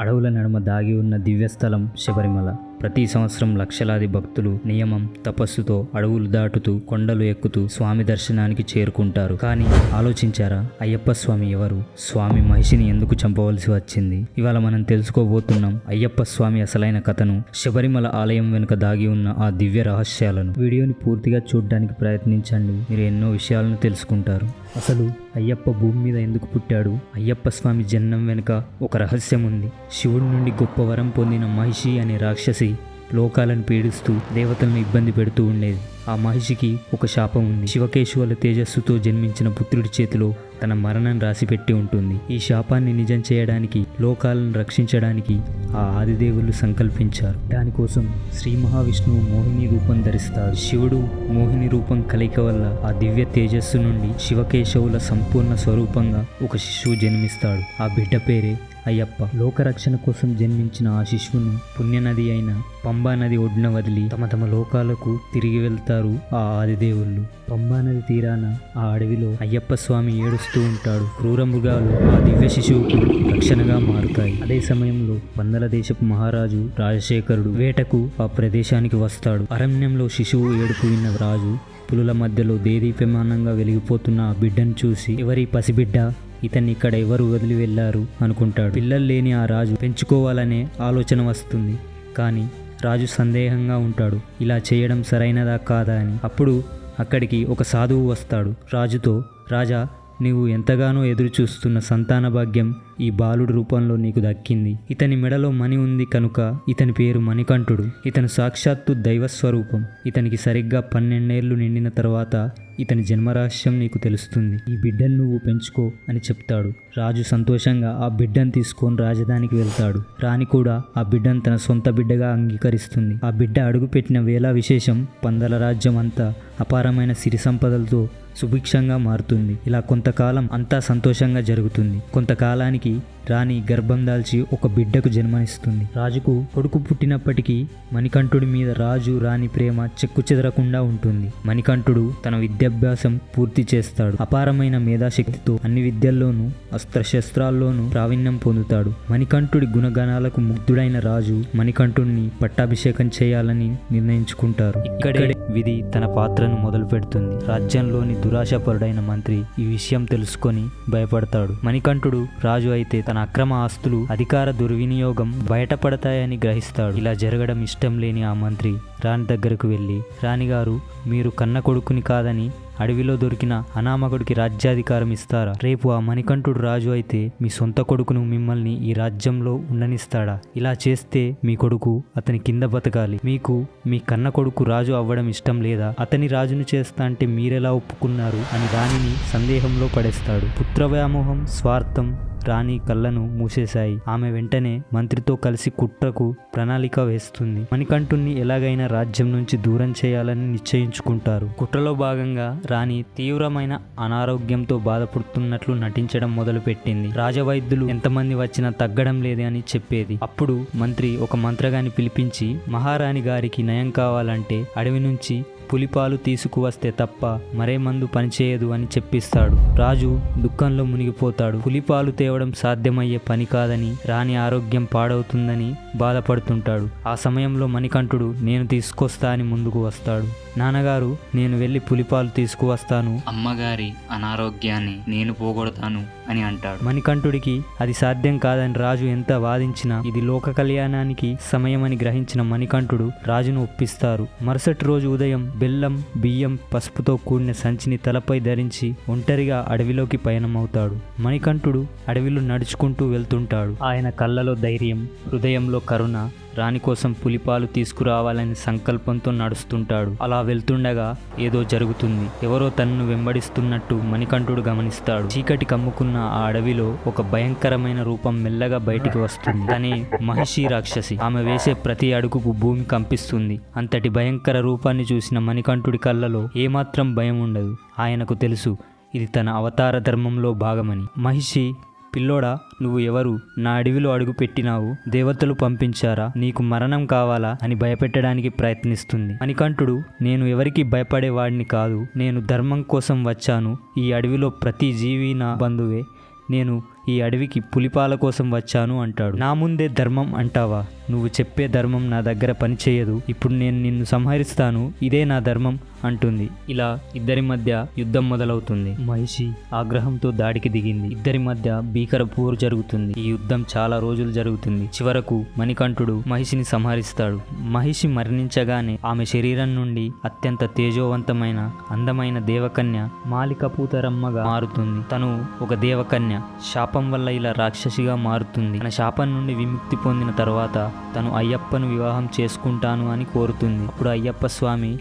అడవుల నడుమ దాగి ఉన్న దివ్యస్థలం శబరిమల ప్రతి సంవత్సరం లక్షలాది భక్తులు నియమం తపస్సుతో అడవులు దాటుతూ కొండలు ఎక్కుతూ స్వామి దర్శనానికి చేరుకుంటారు. కానీ ఆలోచించారా? అయ్యప్ప స్వామి ఎవరు? స్వామి మహిషిని ఎందుకు చంపవలసి వచ్చింది? ఇవాళ మనం తెలుసుకోబోతున్నాం అయ్యప్ప స్వామి అసలైన కథను శబరిమల ఆలయం వెనుక దాగి ఉన్న ఆ దివ్య రహస్యాలను. వీడియోని పూర్తిగా చూడడానికి ప్రయత్నించండి. మీరు ఎన్నో విషయాలను తెలుసుకుంటారు. అసలు అయ్యప్ప భూమి మీద ఎందుకు పుట్టాడు? అయ్యప్ప స్వామి జన్మం వెనుక ఒక రహస్యం ఉంది. శివుడి నుండి గొప్ప వరం పొందిన మహిషి అనే రాక్షసి లోకాలను పీడిస్తూ దేవతలను ఇబ్బంది పెడుతూ ఉండేది. ఆ మహిషికి ఒక శాపం ఉంది. శివకేశవుల తేజస్సుతో జన్మించిన పుత్రుడి చేతిలో తన మరణం రాసిపెట్టి ఉంటుంది. ఈ శాపాన్ని నిజం చేయడానికి లోకాలను రక్షించడానికి ఆ ఆదిదేవులు సంకల్పించారు. దానికోసం శ్రీ మహావిష్ణువు మోహిని రూపం ధరిస్తాడు శివుడు మోహిని రూపం కలయిక వల్ల ఆ దివ్య తేజస్సు నుండి శివకేశవుల సంపూర్ణ స్వరూపంగా ఒక శిశువు జన్మిస్తాడు. ఆ బిడ్డ పేరే అయ్యప్ప. లోకరక్షణ కోసం జన్మించిన ఆ శిశువును పుణ్యనది అయిన పంబా నది ఒడ్డున వదిలి తమ తమ లోకాలకు తిరిగి వెళ్తారు. ఆ ఆదిదేవుళ్ళు. పంబా నది తీరాన ఆ అడవిలో అయ్యప్ప స్వామి ఏడుస్తూ ఉంటాడు. క్రూర మృగాలు ఆ దివ్య శిశువుకు రక్షణగా మారుతాయి. అదే సమయంలో వందల దేశపు మహారాజు రాజశేఖరుడు వేటకు ఆ ప్రదేశానికి వస్తాడు. అరణ్యంలో శిశువు ఏడుపు విన్న రాజు పులుల మధ్యలో దేదీప్యమానంగా వెలిగిపోతున్న ఆ బిడ్డను చూసి ఎవరి పసిబిడ్డ? ఇతన్ని ఇక్కడ ఎవరు వదిలి వెళ్ళారు? అనుకుంటాడు. పిల్లలు లేని ఆ రాజు పెంచుకోవాలనే ఆలోచన వస్తుంది. కానీ రాజు సందేహంగా ఉంటాడు. ఇలా చేయడం సరైనదా కాదా అని. అప్పుడు అక్కడికి ఒక సాధువు వస్తాడు. రాజుతో రాజా నీవు ఎంతగానో ఎదురు చూస్తున్న సంతాన భాగ్యం ఈ బాలుడి రూపంలో నీకు దక్కింది. ఇతని మెడలో మణి ఉంది కనుక ఇతని పేరు మణికంఠుడు. ఇతను సాక్షాత్తు దైవస్వరూపం. ఇతనికి సరిగ్గా పన్నెండేళ్ళు నిండిన తర్వాత ఇతని జన్మరహస్యం నీకు తెలుస్తుంది. ఈ బిడ్డను నువ్వు పెంచుకో అని చెప్తాడు. రాజు సంతోషంగా ఆ బిడ్డను తీసుకొని రాజధానికి వెళ్తాడు. రాణి కూడా ఆ బిడ్డను తన సొంత బిడ్డగా అంగీకరిస్తుంది. ఆ బిడ్డ అడుగుపెట్టిన వేళ విశేషం పందల రాజ్యం అంతా అపారమైన సిరి సంపదలతో సుభిక్షంగా మారుతుంది. ఇలా కొంతకాలం అంతా సంతోషంగా జరుగుతుంది. కొంతకాలానికి రాణి గర్భం దాల్చి ఒక బిడ్డకు జన్మనిస్తుంది. రాజుకు కొడుకు పుట్టినప్పటికీ మణికంఠుడి మీద రాజు రాణి ప్రేమ చెక్కు చెదరకుండా ఉంటుంది. మణికంఠుడు తన విద్యాభ్యాసం పూర్తి చేస్తాడు. అపారమైన మేధాశక్తితో అన్ని విద్యల్లోనూ అస్త్రశస్త్రాల్లోనూ ప్రావీణ్యం పొందుతాడు. మణికంఠుడి గుణగణాలకు ముగ్ధుడైన రాజు మణికంఠుడిని పట్టాభిషేకం చేయాలని నిర్ణయించుకుంటారు. ఇక్కడే విధి తన పాత్రను మొదలు పెడుతుంది రాజ్యంలోని దురాశపరుడైన మంత్రి ఈ విషయం తెలుసుకొని భయపడతాడు. మణికంఠుడు రాజు అయితే తన అక్రమ ఆస్తులు అధికార దుర్వినియోగం బయటపడతాయని గ్రహిస్తాడు. ఇలా జరగడం ఇష్టం లేని ఆ మంత్రి రాణి దగ్గరకు వెళ్ళి రాణిగారు మీరు కన్న కొడుకుని కాదని అడవిలో దొరికిన అనామకుడికి రాజ్యాధికారం ఇస్తారా? రేపు ఆ మణికంఠుడు రాజు అయితే మీ సొంత కొడుకును మిమ్మల్ని ఈ రాజ్యంలో ఉండనిస్తాడా? ఇలా చేస్తే మీ కొడుకు అతని కింద బతకాలి. మీకు మీ కన్న కొడుకు రాజు అవ్వడం ఇష్టం లేదా? అతని రాజును చేస్తా అంటే మీరెలా ఒప్పుకున్నారు? అని రాణిని సందేహంలో పడేస్తాడు. పుత్ర వ్యామోహం స్వార్థం రాణి కళ్ళను మూసేశాయి. ఆమె వెంటనే మంత్రితో కలిసి కుట్రకు ప్రణాళిక వేస్తుంది. మణికంఠుణ్ణి ఎలాగైనా రాజ్యం నుంచి దూరం చేయాలని నిశ్చయించుకుంటారు. కుట్రలో భాగంగా రాణి తీవ్రమైన అనారోగ్యంతో బాధపడుతున్నట్లు నటించడం మొదలుపెట్టింది. రాజవైద్యులు ఎంతమంది వచ్చినా తగ్గడం లేదే అని చెప్పేది. అప్పుడు మంత్రి ఒక మంత్రగాని పిలిపించి మహారాణి గారికి నయం కావాలంటే అడవి నుంచి పులిపాలు తీసుకువస్తే తప్ప మరే మందు పనిచేయదు అని చెప్పిస్తాడు. రాజు దుఃఖంలో మునిగిపోతాడు. పులిపాలు తేవడం సాధ్యమయ్యే పని కాదని రాణి ఆరోగ్యం పాడవుతుందని బాధపడుతుంటాడు. ఆ సమయంలో మణికంఠుడు నేను తీసుకొస్తా అని ముందుకు వస్తాడు. నాన్నగారు నేను వెళ్ళి పులిపాలు తీసుకువస్తాను. అమ్మగారి అనారోగ్యాన్ని నేను పోగొడతాను. అని అంటాడు. మణికంఠుడికి అది సాధ్యం కాదని రాజు ఎంత వాదించినా ఇది లోక కళ్యాణానికి సమయమని గ్రహించిన మణికంఠుడు రాజును ఒప్పిస్తారు. మరుసటి రోజు ఉదయం బెల్లం బియ్యం పసుపుతో కూడిన సంచిని తలపై ధరించి ఒంటరిగా అడవిలోకి పయనమవుతాడు. మణికంఠుడు అడవిలో నడుచుకుంటూ వెళ్తుంటాడు. ఆయన కళ్ళలో ధైర్యం హృదయంలో కరుణ రాణి కోసం పులిపాలు తీసుకురావాలని సంకల్పంతో నడుస్తుంటాడు. అలా వెళ్తుండగా ఏదో జరుగుతుంది. ఎవరో తనను వెంబడిస్తున్నట్టు మణికంఠుడు గమనిస్తాడు. చీకటి కమ్ముకున్న ఆ అడవిలో ఒక భయంకరమైన రూపం మెల్లగా బయటికి వస్తుంది. తనే మహిషి రాక్షసి. ఆమె వేసే ప్రతి అడుగుకు భూమి కంపిస్తుంది. అంతటి భయంకర రూపాన్ని చూసిన మణికంఠుడి కళ్ళలో ఏమాత్రం భయం ఉండదు. ఆయనకు తెలుసు ఇది తన అవతార ధర్మంలో భాగమని. మహిషి పిల్లోడా నువ్వు ఎవరు? నా అడవిలో అడుగు పెట్టినావు. దేవతలు పంపించారా? నీకు మరణం కావాలా? అని భయపెట్టడానికి ప్రయత్నిస్తుంది. మణికంఠుడు నేను ఎవరికి భయపడేవాడిని కాదు. నేను ధర్మం కోసం వచ్చాను. ఈ అడవిలో ప్రతి జీవి నా బంధువే. నేను ఈ అడవికి పులిపాల కోసం వచ్చాను అంటాడు. నా ముందే ధర్మం అంటావా? నువ్వు చెప్పే ధర్మం నా దగ్గర పనిచేయదు. ఇప్పుడు నేను నిన్ను సంహరిస్తాను. ఇదే నా ధర్మం. అంటుంది. ఇలా ఇద్దరి మధ్య యుద్ధం మొదలవుతుంది. మహిషి. ఆగ్రహంతో దాడికి దిగింది. ఇద్దరి మధ్య భీకర పోరు జరుగుతుంది. ఈ యుద్ధం చాలా రోజులు జరుగుతుంది. చివరకు మణికంఠుడు మహిషిని సంహరిస్తాడు. మహిషి మరణించగానే ఆమె శరీరం నుండి అత్యంత తేజోవంతమైన అందమైన దేవకన్య మాలికపూతరమ్మగా మారుతుంది. తను ఒక దేవకన్య. శాపం వల్ల ఇలా రాక్షసిగా మారుతుంది. తన శాపం నుండి విముక్తి పొందిన తర్వాత తను అయ్యప్పను వివాహం చేసుకుంటాను అని కోరుతుంది. అప్పుడు అయ్యప్ప స్వామి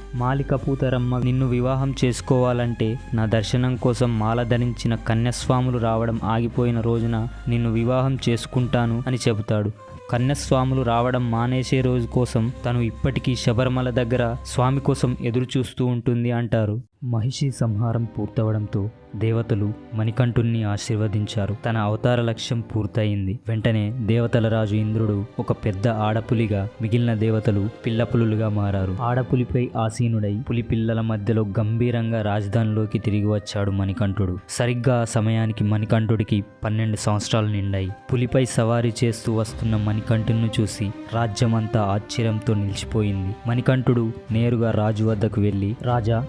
సుందరమ్మ నిన్ను వివాహం చేసుకోవాలంటే నా దర్శనం కోసం మాల ధరించిన కన్యస్వాములు రావడం ఆగిపోయిన రోజున నిన్ను వివాహం చేసుకుంటాను అని చెబుతాడు. కన్యస్వాములు రావడం మానేసే రోజు కోసం తను ఇప్పటికీ శబరిమల దగ్గర స్వామి కోసం ఎదురు చూస్తూ ఉంటుంది అంటారు. మహిషి సంహారం పూర్తవడంతో దేవతలు మణికంఠుణ్ణి ఆశీర్వదించారు. తన అవతార లక్ష్యం పూర్తయింది. వెంటనే దేవతల రాజు ఇంద్రుడు ఒక పెద్ద ఆడపులిగా మిగిలిన దేవతలు పిల్లపులులుగా మారారు. ఆడపులిపై ఆసీనుడై పులి పిల్లల మధ్యలో గంభీరంగా రాజధానిలోకి తిరిగి వచ్చాడు మణికంఠుడు. సరిగ్గా ఆ సమయానికి మణికంఠుడికి పన్నెండు సంవత్సరాలు నిండాయి. పులిపై సవారీ చేస్తూ వస్తున్న మణికంఠుని చూసి రాజ్యమంతా ఆశ్చర్యంతో నిలిచిపోయింది. మణికంఠుడు నేరుగా రాజు వద్దకు వెళ్ళి రాజా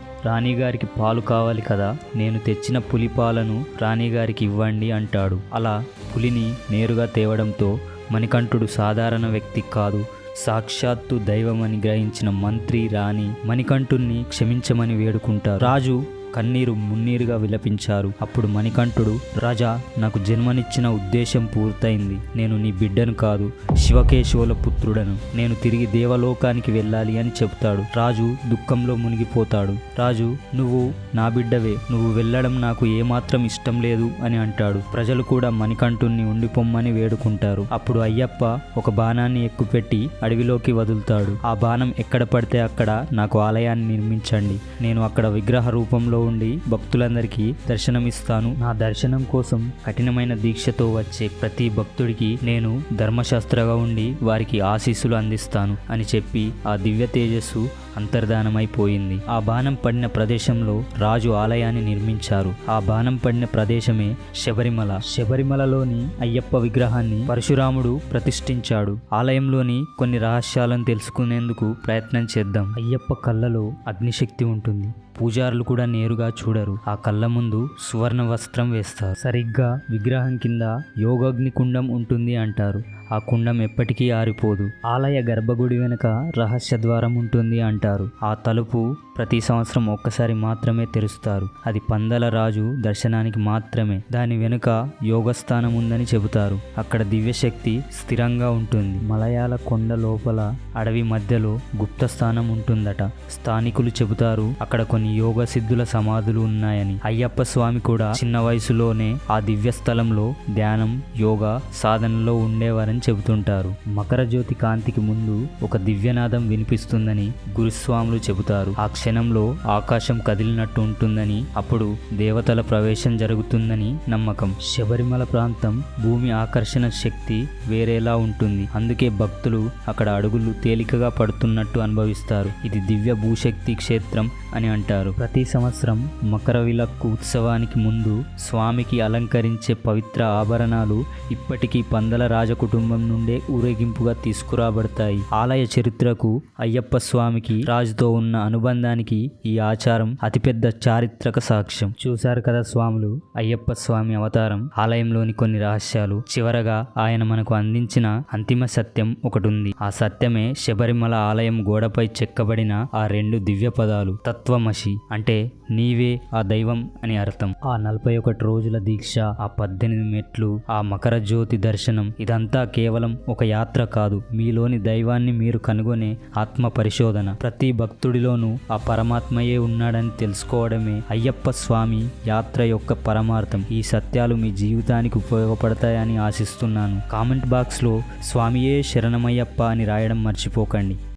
రాణిగారికి పాలు కావాలి కదా? నేను తెచ్చిన పులి పాలను రాణిగారికి ఇవ్వండి అంటాడు. అలా పులిని నేరుగా తేవడంతో మణికంఠుడు సాధారణ వ్యక్తి కాదు. సాక్షాత్తు దైవమని గ్రహించిన మంత్రి రాణి మణికంఠుణ్ణి క్షమించమని వేడుకుంటారు. రాజు కన్నీరు మున్నీరుగా విలపించారు. అప్పుడు మణికంఠుడు రాజా నాకు జన్మనిచ్చిన ఉద్దేశం పూర్తయింది. నేను నీ బిడ్డను కాదు శివకేశవుల పుత్రుడను. నేను తిరిగి దేవలోకానికి వెళ్ళాలి అని చెబుతాడు రాజు దుఃఖంలో మునిగిపోతాడు. రాజు నువ్వు నా బిడ్డవే. నువ్వు వెళ్ళడం నాకు ఏమాత్రం ఇష్టం లేదు అని అంటాడు. ప్రజలు కూడా మణికంఠుణ్ణి ఉండిపోమ్మని వేడుకుంటారు. అప్పుడు అయ్యప్ప ఒక బాణాన్ని ఎక్కుపెట్టి అడవిలోకి వదులుతాడు. ఆ బాణం ఎక్కడ పడితే అక్కడ నాకు ఆలయాన్ని నిర్మించండి. నేను అక్కడ విగ్రహ రూపంలో ఉండి భక్తులందరికీ దర్శనమిస్తాను. నా దర్శనం కోసం కఠినమైన దీక్షతో వచ్చే ప్రతి భక్తుడికి నేను ధర్మశాస్త్రగా ఉండి వారికి ఆశీస్సులు అందిస్తాను అని చెప్పి ఆ దివ్య తేజస్సు అంతర్ధానమైపోయింది. ఆ బాణం పడిన ప్రదేశంలో రాజు ఆలయాన్ని నిర్మించారు. ఆ బాణం పడిన ప్రదేశమే శబరిమల. శబరిమలలోని అయ్యప్ప విగ్రహాన్ని పరశురాముడు ప్రతిష్ఠించాడు. ఆలయంలోని కొన్ని రహస్యాలను తెలుసుకునేందుకు ప్రయత్నం చేద్దాం. అయ్యప్ప కళ్ళలో అగ్నిశక్తి ఉంటుంది. పూజారులు కూడా నేరుగా చూడరు. ఆ కళ్ళ ముందు సువర్ణ వస్త్రం వేస్తారు. సరిగ్గా విగ్రహం కింద యోగాగ్నికుండం ఉంటుంది అంటారు. ఆ కుండం ఎప్పటికీ ఆరిపోదు. ఆలయ గర్భగుడి వెనుక రహస్య ద్వారం ఉంటుంది అంటారు. ఆ తలుపు ప్రతి సంవత్సరం ఒక్కసారి మాత్రమే తెరుస్తారు. అది పందల రాజు దర్శనానికి మాత్రమే. దాని వెనుక యోగస్థానం ఉందని చెబుతారు. అక్కడ దివ్యశక్తి స్థిరంగా ఉంటుంది. మలయాళ కొండ లోపల అడవి మధ్యలో గుప్త స్థానం ఉంటుందట. స్థానికులు చెబుతారు అక్కడ కొన్ని యోగ సిద్ధుల సమాధులు ఉన్నాయని. అయ్యప్ప స్వామి కూడా చిన్న వయసులోనే ఆ దివ్య స్థలంలో ధ్యానం యోగా సాధనలో ఉండేవారని చెబుతుంటారు. మకర జ్యోతి కాంతికి ముందు ఒక దివ్యనాదం వినిపిస్తుందని గురుస్వాములు చెబుతారు. ఆ క్షణంలో ఆకాశం కదిలినట్టు ఉంటుందని అప్పుడు దేవతల ప్రవేశం జరుగుతుందని నమ్మకం. శబరిమల ప్రాంతం భూమి ఆకర్షణ శక్తి వేరేలా ఉంటుంది. అందుకే భక్తులు అక్కడ అడుగులు తేలికగా పడుతున్నట్టు అనుభవిస్తారు. ఇది దివ్య భూశక్తి క్షేత్రం అని అంటారు. ప్రతి సంవత్సరం మకర విలక్కు ఉత్సవానికి ముందు స్వామికి అలంకరించే పవిత్ర ఆభరణాలు ఇప్పటికీ పందల రాజకుటుంబం నుండే ఊరేగింపుగా తీసుకురాబడతాయి. ఆలయ చరిత్రకు అయ్యప్ప స్వామికి రాజుతో ఉన్న అనుబంధాన్ని అనుబంధానికి ఈ ఆచారం అతిపెద్ద చారిత్రక సాక్ష్యం. చూశారు కదా స్వాములు? అయ్యప్ప స్వామి అవతారం. ఆలయంలోని కొన్ని రహస్యాలు. చివరగా ఆయన మనకు అందించిన అంతిమ సత్యం ఒకటి ఉంది ఆ సత్యమే శబరిమల ఆలయం గోడపై చెక్కబడిన ఆ రెండు దివ్య పదాలు తత్వమసి అంటే నీవే ఆ దైవం అని అర్థం. ఆ నలభై ఒకటి రోజుల దీక్ష ఆ పద్దెనిమిది మెట్లు ఆ మకర జ్యోతి దర్శనం ఇదంతా కేవలం ఒక యాత్ర కాదు. మీలోని దైవాన్ని మీరు కనుగొనే ఆత్మ పరిశోధన. ప్రతి భక్తుడిలోనూ ఆ పరమాత్మయే ఉన్నాడని తెలుసుకోవడమే అయ్యప్ప స్వామి యాత్ర యొక్క పరమార్థం. ఈ సత్యాలు మీ జీవితానికి ఉపయోగపడతాయని ఆశిస్తున్నాను. కామెంట్ బాక్స్లో స్వామియే శరణమయ్యప్ప అని రాయడం మర్చిపోకండి.